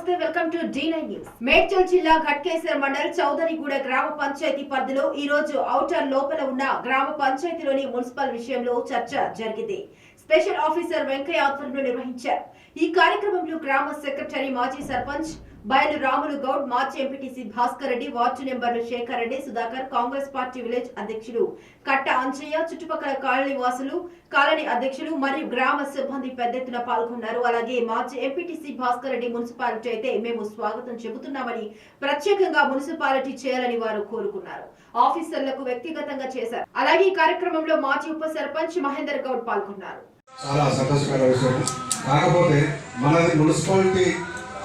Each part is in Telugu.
నమస్తే welcome to the nine news. Medchal జిల్లా ఘట్కేసర్ మండల్ చౌదరిగూడ గ్రామ పంచాయతీ పరిధిలో ఈ రోజు ఔటర్ లోపల ఉన్న గ్రామ పంచాయతీలోని మున్సిపల్ విషయంలో చర్చ జరిగింది. స్పెషల్ ఆఫీసర్ వెంకయ్య ఆధ్వర్యంలో నిర్వహించారు. ఈ కార్యక్రమంలో గ్రామ సెక్రటరీ మాజీ సర్పంచ్ బయలు రాములు గౌడ్ మార్చి ఎంపీటీసీ భాస్కర్ రెడ్డి వార్డు నెంబర్లు శేఖర్ రెడ్డి సుధాకర్ కాంగ్రెస్ పార్టీ విలేజ్ అధ్యక్షులు కట్ట అంజయ్య చుట్టుపక్కల కాలనీ వాసులు కాలనీ అధ్యక్షులు మరియు గ్రామ సిబ్బంది పెద్ద ఎత్తున పాల్గొన్నారు. అలాగే మార్చి ఎంపీటీసీ భాస్కర్ రెడ్డి మున్సిపాలిటీ అయితే మేము స్వాగతం చెబుతున్నామని ప్రత్యేకంగా మున్సిపాలిటీ చేయాలని వారు కోరుకున్నారు. ఆఫీసర్లకు వ్యక్తిగతంగా చేశారు. అలాగే ఈ కార్యక్రమంలో మాజీ ఉప సర్పంచ్ మహేందర్ గౌడ్ పాల్గొన్నారు. చాలా సంతోషకర విషయం. కాకపోతే మన మున్సిపాలిటీ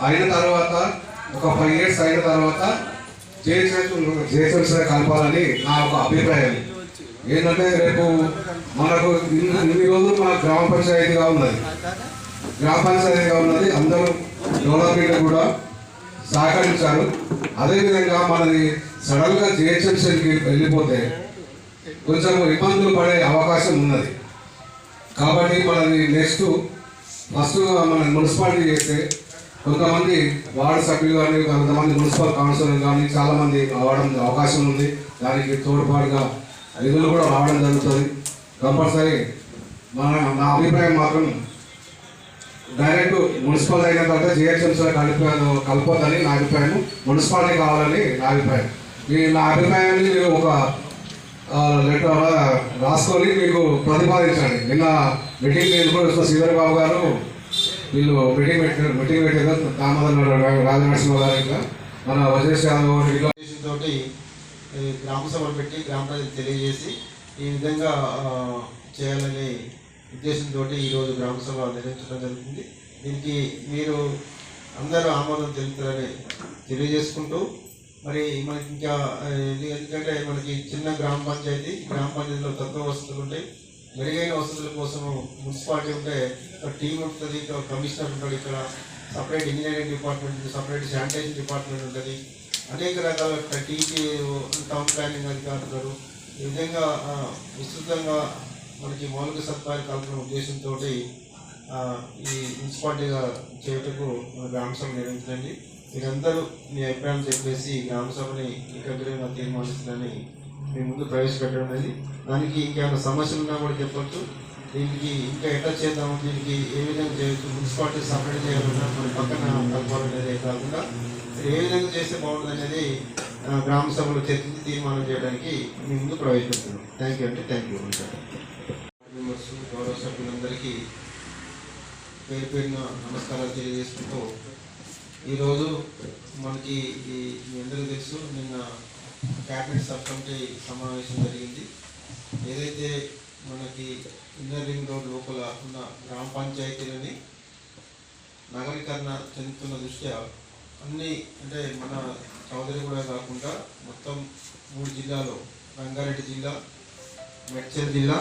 అయిన తర్వాత ఒక ఫైవ్ ఇయర్స్ అయిన తర్వాత జేసెస్ కలపాలని నా ఒక అభిప్రాయం. ఏంటంటే రేపు మనకు ఇన్ని ఇన్ని రోజులు మన గ్రామ పంచాయతీగా ఉన్నది. గ్రామ పంచాయతీగా ఉన్నది అందరూ డెవలప్మెంట్ కూడా సహకరించారు. అదేవిధంగా మనది సడన్గా జిహెచ్ఎంసీకి వెళ్ళిపోతే కొంచెం ఇబ్బందులు పడే అవకాశం ఉన్నది. కాబట్టి మనది నెక్స్ట్ ఫస్ట్ మన మున్సిపాలిటీ చేస్తే కొంతమంది వార్డు సభ్యులు కానీ కొంతమంది మున్సిపల్ కౌన్సిలర్ కానీ చాలామంది రావడం అవకాశం ఉంది. దానికి తోడ్పాటుగా నిధులు కూడా రావడం జరుగుతుంది. కంపల్సరీ మన నా అభిప్రాయం మాత్రం డైరెక్ట్ మున్సిపల్ అయిన తర్వాత జిహెచ్ఎంసీలో కలిపి కలపొద్దని నా అభిప్రాయం మున్సిపాలిటీ కావాలని నా అభిప్రాయం. మీ నా అభిప్రాయాన్ని మీరు ఒక లెటర్ రాసుకొని మీకు ప్రతిపాదించండి. నిన్న మీటింగ్ నేను కూడా చూసిన శ్రీధర్ బాబు గారు వీళ్ళు మీటింగ్ పెట్టారు మీటింగ్ పెట్టిన దామోదర్ రాజనరసింహ గారు ఇంకా మన వజేష్ తోటి గ్రామ సభలు పెట్టి గ్రామ ప్రజలు తెలియజేసి ఈ విధంగా చేయాలనే ఉద్దేశంతో ఈరోజు గ్రామ సభ నిర్వహించడం జరుగుతుంది. దీనికి మీరు అందరూ ఆమోదం తెలుపుతారని తెలియజేసుకుంటూ మరి మనకి ఇంకా ఎందుకంటే మనకి చిన్న గ్రామ పంచాయతీ గ్రామ పంచాయతీలో తక్కువ వసతులు ఉంటాయి. మెరుగైన వసతుల కోసం మున్సిపాలిటీ ఉంటే ఒక టీం ఉంటుంది ఇక్కడ కమిషనర్ ఉంటాడు ఇక్కడ. సపరేట్ ఇంజనీరింగ్ డిపార్ట్మెంట్ ఉంటుంది సపరేట్ శానిటేషన్ డిపార్ట్మెంట్ ఉంటుంది. అనేక రకాల టీసీ టౌన్ ప్లానింగ్ అధికారులు ఈ విధంగా విస్తృతంగా మనకి మౌలిక సత్వాలు కల్పన ఉద్దేశంతో ఈ మున్సిపాలిటీగా చేయటకు మన గ్రామ సభ నిర్వహించండి. మీరందరూ మీ అభిప్రాయం చెప్పేసి ఈ గ్రామ సభని తీర్మానిస్తుందని మీ ముందు ప్రవేశపెట్టడం అనేది దానికి ఇంకేమైనా సమస్యలు ఉన్నా కూడా చెప్పొచ్చు. దీనికి ఇంకా ఎట్లా చేద్దాం దీనికి ఏ విధంగా చేయొచ్చు మున్సిపాలిటీ సపరేట్ చేయాలన్నా మన పక్కన కలపాలనేది కాకుండా ఏ విధంగా చేస్తే బాగుంటుంది అనేది గ్రామ సభలో చర్చించి తీర్మానం చేయడానికి మీ ముందు ప్రవేశపెడుతున్నాం థ్యాంక్ యూ అంటే థ్యాంక్ యూ మెంబర్స్ గౌరవ సభ్యులందరికీ పేరు పేరున నమస్కారాలు తెలియజేసుకుంటూ ఈరోజు మనకి ఈ మీ అందరికీ తెలుసు నిన్న క్యాబినెట్ సబ్ కమిటీ సమావేశం జరిగింది. ఏదైతే మనకి ఇన్నర్ రింగ్ రోడ్ లోపల ఉన్న గ్రామ పంచాయతీలని నగరీకరణ చెందుతున్న దృష్ట్యా అన్ని అంటే మన చౌదరి కూడా కాకుండా మొత్తం మూడు జిల్లాలో రంగారెడ్డి జిల్లా మెడ్చల్ జిల్లా